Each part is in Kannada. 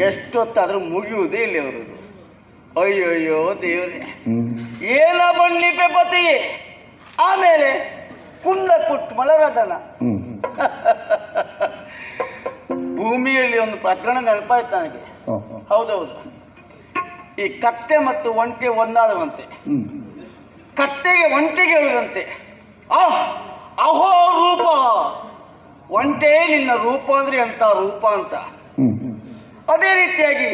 ಎಷ್ಟೊತ್ತಾದ್ರೂ ಮುಗಿಯುವುದೇ ಇಲ್ಲ ಅವರು ಅಯ್ಯೋಯ್ಯೋ ದೇವ್ರೆ. ಏನ ಬಣ್ಣಿಪೆ ಪತಿಯೇ ಆಮೇಲೆ ಕೊಟ್ಟು ಮಲರದನ ಭೂಮಿಯಲ್ಲಿ ಒಂದು ಪ್ರಕರಣ ನೆನಪಾಯ್ತು ನನಗೆ. ಹೌದೌದು. ಈ ಕತ್ತೆ ಮತ್ತು ಒಂಟೆ ಒಂದಾದವಂತೆ. ಕತ್ತೆಗೆ ಒಂಟೆಗೆ ಹೇಳುದಂತೆ ಅಹೋ ರೂಪ. ಒಂಟೆ ನಿನ್ನ ರೂಪ ಅಂದ್ರೆ ಎಂತ ರೂಪ ಅಂತ. ಅದೇ ರೀತಿಯಾಗಿ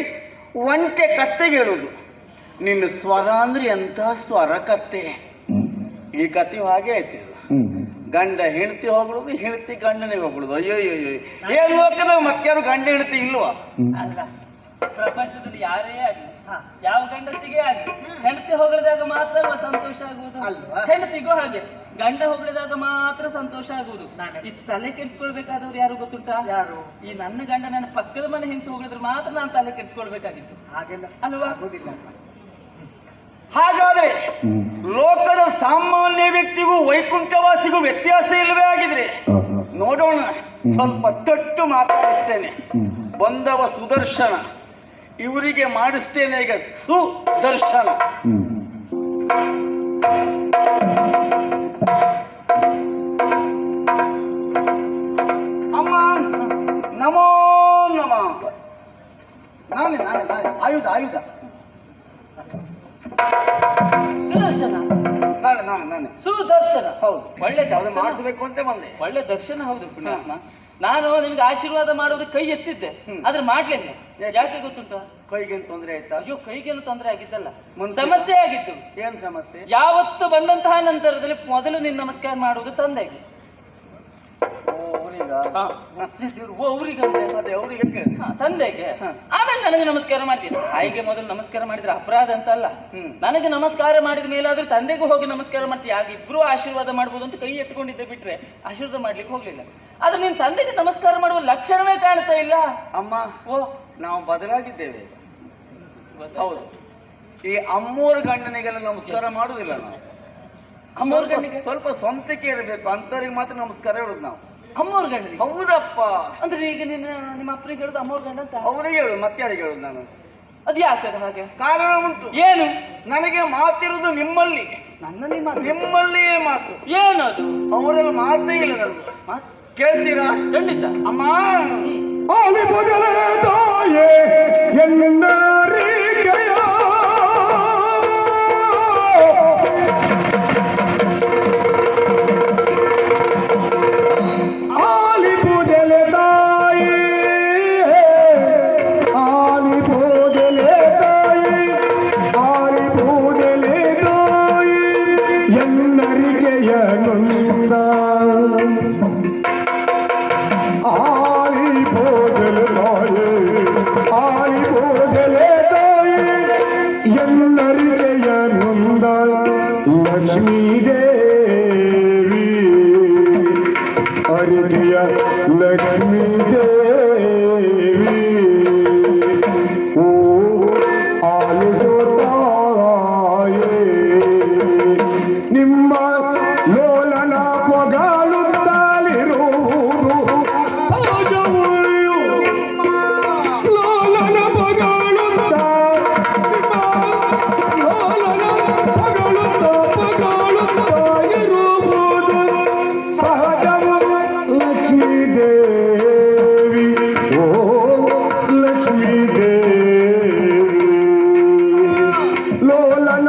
ಒಂಟೆ ಕತ್ತೆಗೆ ಹೇಳುದು ನಿನ್ನ ಸ್ವರ ಅಂದ್ರೆ ಎಂತ ಸ್ವರ ಕತ್ತೆ. ಈ ಕಥೆಯು ಹಾಗೆ ಆಯ್ತು. ಗಂಡ ಹೆಂಡತಿ ಹೋಗ್ಬಿಡುದು ಹೆಂಡತಿ ಗಂಡನೇ ಹೋಗ್ಬಿಡುದು. ಅಯ್ಯೋ ಅಯ್ಯೋ ಏನ್ ಲೋಕದಾಗ ಮತ್ತಾರು ಗಂಡ ಹೆಂಡತಿ ಇಲ್ವಾ? ಅಲ್ಲ ಪ್ರಪಂಚದಲ್ಲಿ ಯಾರೇ ಆಗಲಿ ಯಾವ ಗಂಡಸಿಗೆ ಆಗಲಿ ಹೆಂಡತಿ ಹೊಗಳಿದಾಗ ಮಾತ್ರ ಸಂತೋಷ ಆಗುವುದು. ಅಲ್ವಾ? ಹೆಂಡತಿಗೂ ಹಾಗೆ ಗಂಡ ಹೊಗಳಿದಾಗ ಮಾತ್ರ ಸಂತೋಷ ಆಗುವುದು. ಈ ತಲೆ ಕೆಡಿಸ್ಕೊಳ್ಬೇಕಾದವ್ರು ಯಾರು ಗೊತ್ತುಂಟಾ? ಯಾರು? ಈ ನನ್ನ ಗಂಡ ನನ್ನ ಪಕ್ಕದ ಮನೆ ಹೆಂಡತಿ ಹೋಗಿದ್ರೆ ಮಾತ್ರ ನಾನು ತಲೆ ಕೆಡಿಸ್ಕೊಳ್ಬೇಕಾಗಿತ್ತು. ಹಾಗೆಲ್ಲ ಅಲ್ವಾ? ಹಾಗಾದ್ರೆ ಲೋಕದ ಸಾಮಾನ್ಯ ವ್ಯಕ್ತಿಗೂ ವೈಕುಂಠವಾಸಿಗೂ ವ್ಯತ್ಯಾಸ ಇಲ್ಲವೇ ಆಗಿದ್ರೆ? ನೋಡೋಣ. ಸ್ವಲ್ಪ ತೊಟ್ಟು ಮಾತಾಡಿಸ್ತೇನೆ. ಬಂದವ ಸುದರ್ಶನ. ಇವರಿಗೆ ಮಾಡಿಸ್ತೇನೆ ಈಗ ಸುದರ್ಶನ. ಅಮ್ಮ ನಮೋ ನಮ. ನಾನೇ ನಾನೇ ನಾನೇ. ಆಯುಧ ಆಯುಧ. ಸುದರ್ಶನ. ನಾನು ನಾನೇ ನಾನೇ. ಸುದರ್ಶನ. ಹೌದು. ಒಳ್ಳೆ ಅವ್ರು ದರ್ಶನ. ಮಾಡಿಸ್ಬೇಕು ಅಂತ ಬಂದೆ. ಒಳ್ಳೆ ದರ್ಶನ ಹೌದು ಪುಣ್ಯಾತ್ಮ. ನಾನು ನಿಮ್ಗೆ ಆಶೀರ್ವಾದ ಮಾಡೋದು ಕೈ ಎತ್ತಿದ್ದೆ. ಆದ್ರೆ ಮಾಡ್ಲಿಲ್ಲ. ಯಾಕೆ? ಗೊತ್ತುಂಟ? ಕೈಗೇನು ತೊಂದರೆ ಆಯ್ತಾ? ಅಯ್ಯೋ ಕೈಗೇನು ತೊಂದರೆ ಆಗಿದ್ದಲ್ಲ. ಮುಂದೆ? ಸಮಸ್ಯೆ ಆಗಿತ್ತು. ಏನ್ ಸಮಸ್ಯೆ? ಯಾವತ್ತು ಬಂದಂತಹ ನಂತರದಲ್ಲಿ ಮೊದಲು ನಿನ್ ನಮಸ್ಕಾರ ಮಾಡುವುದು ತಂದೆಗೆ. ಓ ಅವ್ರಿಗ ಹಾ. ಓ ಅವ್ರಿಗಂದ್ರೆ ಅದೇ ಅವ್ರಿಗೆ ತಂದೆಗೆ. ಆಮೇಲೆ ನನಗೆ ನಮಸ್ಕಾರ ಮಾಡ್ತೀನಿ. ತಾಯಿಗೆ ಮೊದಲು ನಮಸ್ಕಾರ ಮಾಡಿದ್ರೆ ಅಪರಾಧ ಅಂತ ಅಲ್ಲ. ನನಗೆ ನಮಸ್ಕಾರ ಮಾಡಿದ ಮೇಲಾದ್ರೂ ತಂದೆಗೂ ಹೋಗಿ ನಮಸ್ಕಾರ ಮಾಡ್ತೀನಿ ಆಗ ಇಬ್ರು ಆಶೀರ್ವಾದ ಮಾಡ್ಬೋದು ಅಂತ ಕೈ ಎತ್ಕೊಂಡಿದ್ದೆ ಬಿಟ್ರೆ ಆಶೀರ್ವಾದ ಮಾಡ್ಲಿಕ್ಕೆ ಹೋಗ್ಲಿಲ್ಲ. ಆದ್ರೆ ನಿನ್ ತಂದೆಗೆ ನಮಸ್ಕಾರ ಮಾಡುವ ಲಕ್ಷಣವೇ ಕಾಣ್ತಾ ಇಲ್ಲ. ಅಮ್ಮ ಓ. ನಾವು ಬದಲಾಗಿದ್ದೇವೆ. ಹೌದು. ಈ ಅಮ್ಮೋರ್ ಗಂಡನಿಗೆಲ್ಲ ನಮಸ್ಕಾರ ಮಾಡುದಿಲ್ಲ ನಾವು. ಅಮ್ಮೋರ್ ಗಣ್ಣಿಗೆ ಗಂಡಿಗೆ? ಸ್ವಲ್ಪ ಸ್ವಂತಕ್ಕೆ ಇರಬೇಕು. ಅಂತವ್ರಿಗೆ ಮಾತ್ರ ನಮಸ್ಕಾರ ಹೇಳುದು ನಾವು. ಅಮ್ಮೋರ್ ಗಂಡ ಹೌದಪ್ಪ. ಅಂದ್ರೆ ಈಗ ನಿನ್ನ ನಿಮ್ಮ ಅಪ್ಪನಿಗೆ ಹೇಳುದು ಅಮ್ಮೋರ್ ಗಂಡ ಅಂತ? ಅವನಿಗೆ ಹೇಳುದು ಮತ್ತೆ ಯಾರಿಗೆ ಹೇಳುದು ನಾನು? ಅದು ಯಾಕೆ ಹಾಗೆ? ಕಾರಣ ಉಂಟು. ಏನು? ನನಗೆ ಮಾತಿರುವುದು ನಿಮ್ಮಲ್ಲಿ. ನನ್ನಲ್ಲಿ ನಿಮ್ಮ ನಿಮ್ಮಲ್ಲಿಯೇ ಮಾತು. ಏನದು? ಅವರಲ್ಲಿ ಮಾತೇ ಇಲ್ಲ ನನಗೆ. ಮಾತ್- ಕೇಳ್ತೀರಾ? ಖಂಡಿತ. ಅಮ್ಮ. ಆಲಿ ಲೋಲನ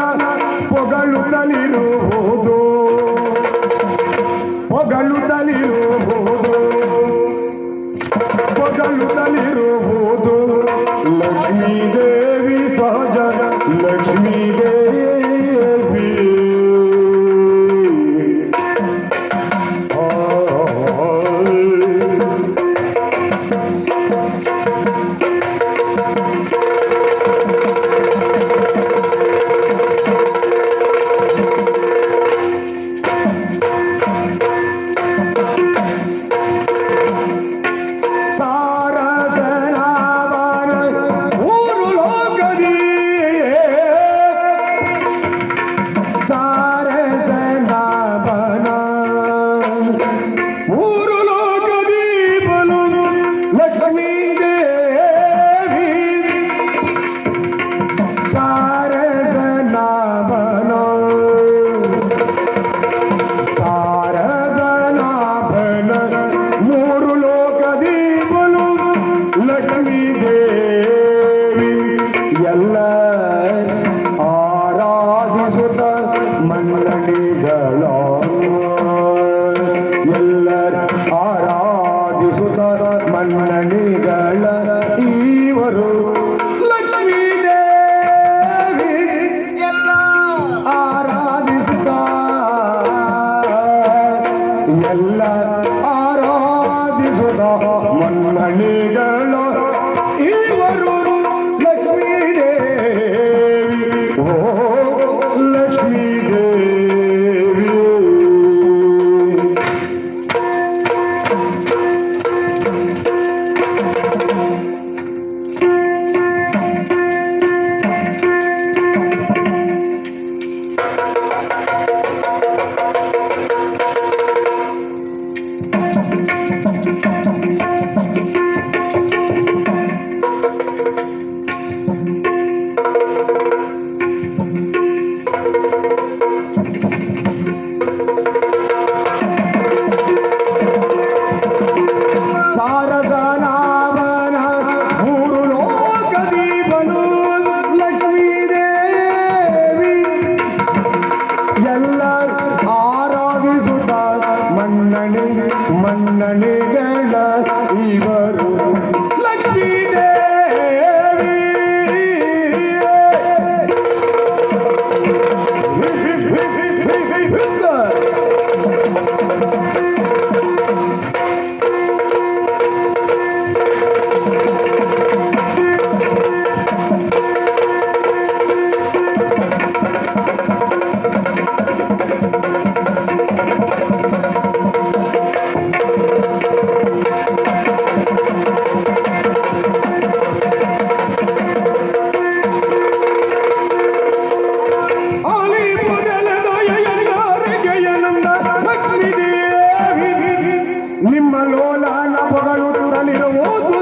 Allah. ಮನ್ನಣೆಗಳ família, o mundo!